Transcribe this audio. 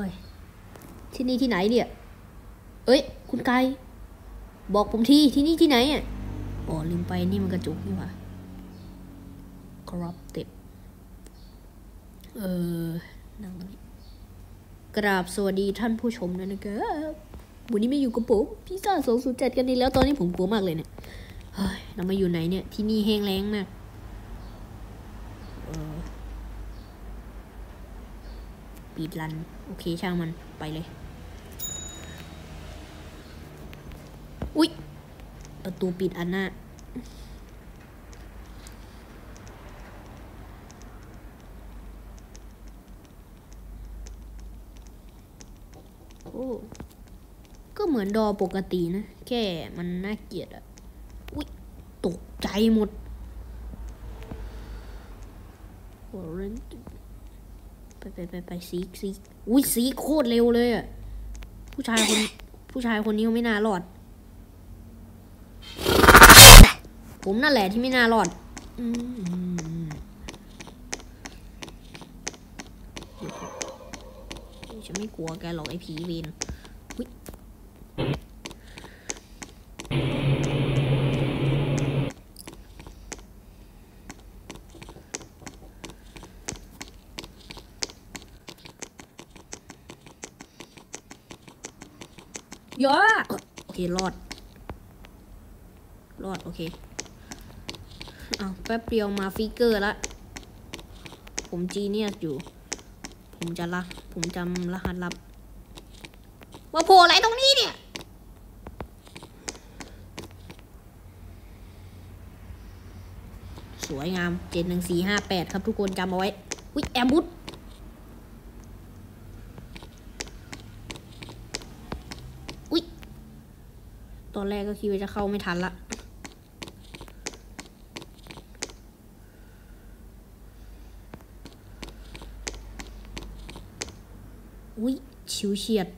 ้ย ที่นี่ที่ไหนเนี่ย เอ้ย คุณไก่บอกผมทีที่นี่ที่ไหนอะอ๋อลืมไปนี่มันกระจุกนี่หว่า corrupted เออนั่งตรงนี้ กราบสวัสดีท่านผู้ชมด้วยนะครับวันนี้ไม่อยู่กับผมพิซซ่าสองศูนย์เจ็ดกันอีกแล้ว ตอนนี้ผมกลัวมากเลยเนี่ย เฮ้ย เรามาอยู่ไหนเนี่ย ที่นี่แห้งแล้งมากเออ ปิดรัน โอเคช่างมันไปเลย อุ๊ย ประตูปิดอันหน้า โอ้ ก็เหมือนดอปกตินะ แค่มันน่าเกลียดอะอุ๊ย ตกใจหมดโอ้เรน ไปไปไปไปซีซีอุ้ยซีโคตรเร็วเลยอะผู้ชายคนผู้ชายคนนี้ไม่น่ารอด ผมนั่นแหละที่ไม่น่ารอดอืมฉันไม่กลัวแกหรอกไอ้ผีเวนอุ๊ย เยอะโอเครอด รอด โอเคอ้าวแป๊บเดียวมาฟิกเกอร์ละ ผมจีเนียสอยู่ ผมจะละผมจำรหัสลับ ว่าโผล่อะไรตรงนี้เนี่ยสวยงาม เจ็ดหนึ่งสี่ห้าแปดครับทุกคนจำเอาไว้วิแอมบุตอุ๊ย ตอนแรกก็คิดว่าจะเข้าไม่ทันละอุ้ยชิวเฉียด